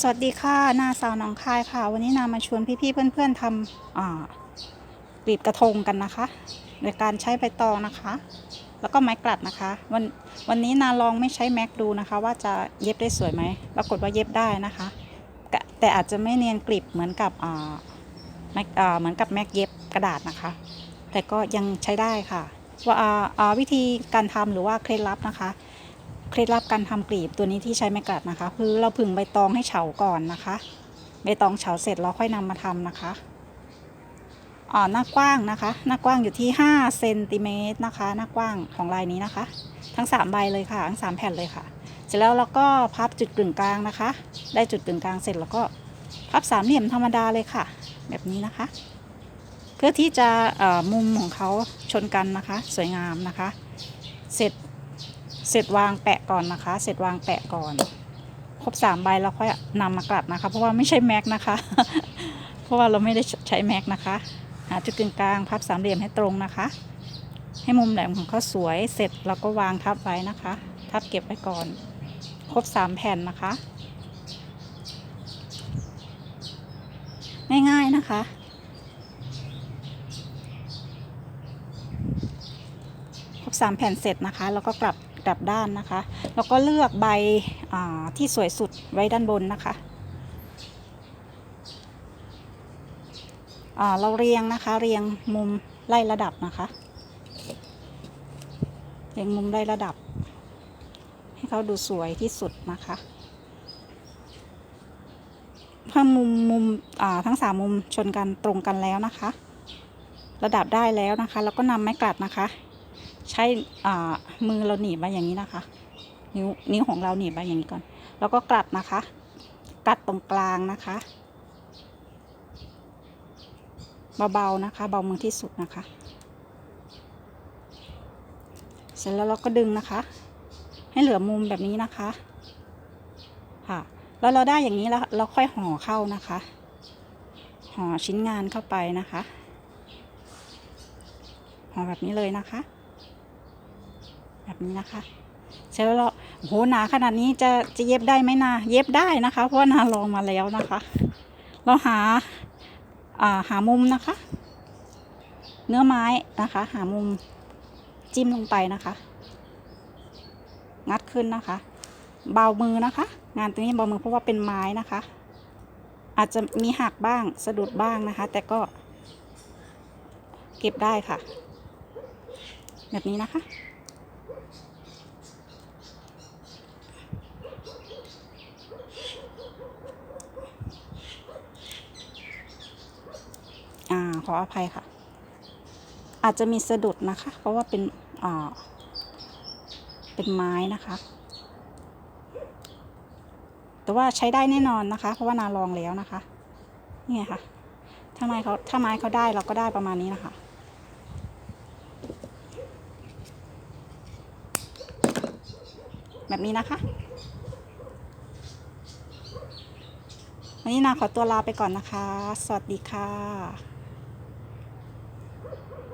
สวัสดีค่ะนาสาวหนองคายค่ะ วันนี้นามาชวนพี่ๆเพื่อนๆทำกลีบกระทงกันนะคะ โดยการใช้ใบตองนะคะ แล้วก็ไม้กลัดนะคะ วันวันนี้นาลองไม่ใช้แม็กดูนะคะ ว่าจะเย็บได้สวยไหมปรากฏว่าเย็บได้นะคะ แต่อาจจะไม่เนียนกลีบเหมือนกับแม็กเหมือนกับแม็กเย็บกระดาษนะคะ แต่ก็ยังใช้ได้ค่ะ ว่าวิธีการทำหรือว่าเคล็ดลับนะคะ เคล็ดลับการทำกลีบตัวนี้ที่ใช้ไม้กลัดนะคะ คือเราผึ่งใบตองให้เฉาก่อนนะคะใบตองเฉาเสร็จเราค่อยนำมาทำนะคะอ่าหน้ากว้างนะคะ หน้ากว้างอยู่ที่5เซนติเมตรนะคะ หน้ากว้างของลายนี้นะคะ ทั้ง 3 ใบเลยค่ะ ทั้ง 3 แผ่นเลยค่ะ เสร็จแล้วเราก็พับจุดกึ่งกลางนะคะ ได้จุดกึ่งกลางเสร็จแล้วก็พับสามเหลี่ยมธรรมดาเลยค่ะ แบบนี้นะคะ เพื่อที่จะเอ่อมุมของเขาชนกันนะคะ สวยงามนะคะ เสร็จ เสร็จวางแปะก่อนนะคะ เสร็จวางแปะก่อน ครบสามใบเราค่อยนำมากลัดนะคะ เพราะว่าไม่ใช่แม็กนะคะ เพราะว่าเราไม่ได้ใช้แม็กนะคะ หาจุดกึ่งกลางพับสามเหลี่ยมให้ตรงนะคะ ให้มุมแหลมของเขาสวยเสร็จเราก็วางทับไว้นะคะ ทับเก็บไว้ก่อน ครบสามแผ่นนะคะ ง่ายๆนะคะครบสามแผ่นเสร็จนะคะ แล้วก็กลับ กลับด้านนะคะ แล้วก็เลือกใบที่สวยสุดไว้ด้านบนนะคะเราเรียงนะคะ เรียงมุมไล่ระดับนะคะ เรียงมุมไล่ระดับ ให้เขาดูสวยที่สุดนะคะ ถ้ามุมมุมทั้งสามมุมชนกันตรงกันแล้วนะคะ ระดับได้แล้วนะคะ แล้วก็นำไม้กลัดนะคะ ใช้อ่ามือเราหนีบมาอย่างนี้นะคะ นิ้วนิ้วของเราหนีบมาอย่างนี้ก่อน แล้วก็กลัดนะคะกลัดตรงกลางนะคะเบาๆนะคะ เบามือที่สุดนะคะ เสร็จแล้วเราก็ดึงนะคะ ให้เหลือมุมแบบนี้นะคะค่ะแล้วเราได้อย่างนี้แล้วเราค่อยห่อเข้านะคะ ห่อชิ้นงานเข้าไปนะคะ ห่อแบบนี้เลยนะคะ แบบนี้นะคะเสร็จแล้วเราโหหนาขนาดนี้จะจะเย็บได้ไหมนาเย็บได้นะคะ เพราะว่านาลองมาแล้วนะคะ เราหาอ่าหามุมนะคะ เนื้อไม้นะคะ หามุมจิ้มลงไปนะคะ งัดขึ้นนะคะ เบามือนะคะ งานตัวนี้เบามือเพราะว่าเป็นไม้นะคะ อาจจะมีหักบ้างสะดุดบ้างนะคะ แต่ก็เก็บได้ค่ะ แบบนี้นะคะ อ่าขออภัยค่ะ อาจจะมีสะดุดนะคะ เพราะว่าเป็นอ่าเป็นไม้นะคะ แต่ว่าใช้ได้แน่นอนนะคะ เพราะว่านาลองแล้วนะคะนี่ไงค่ะถ้าไม้เขาถ้าไม้เขาได้เราก็ได้ประมาณนี้นะคะแบบนี้นะคะ วันนี้นาขอตัวลาไปก่อนนะคะ สวัสดีค่ะ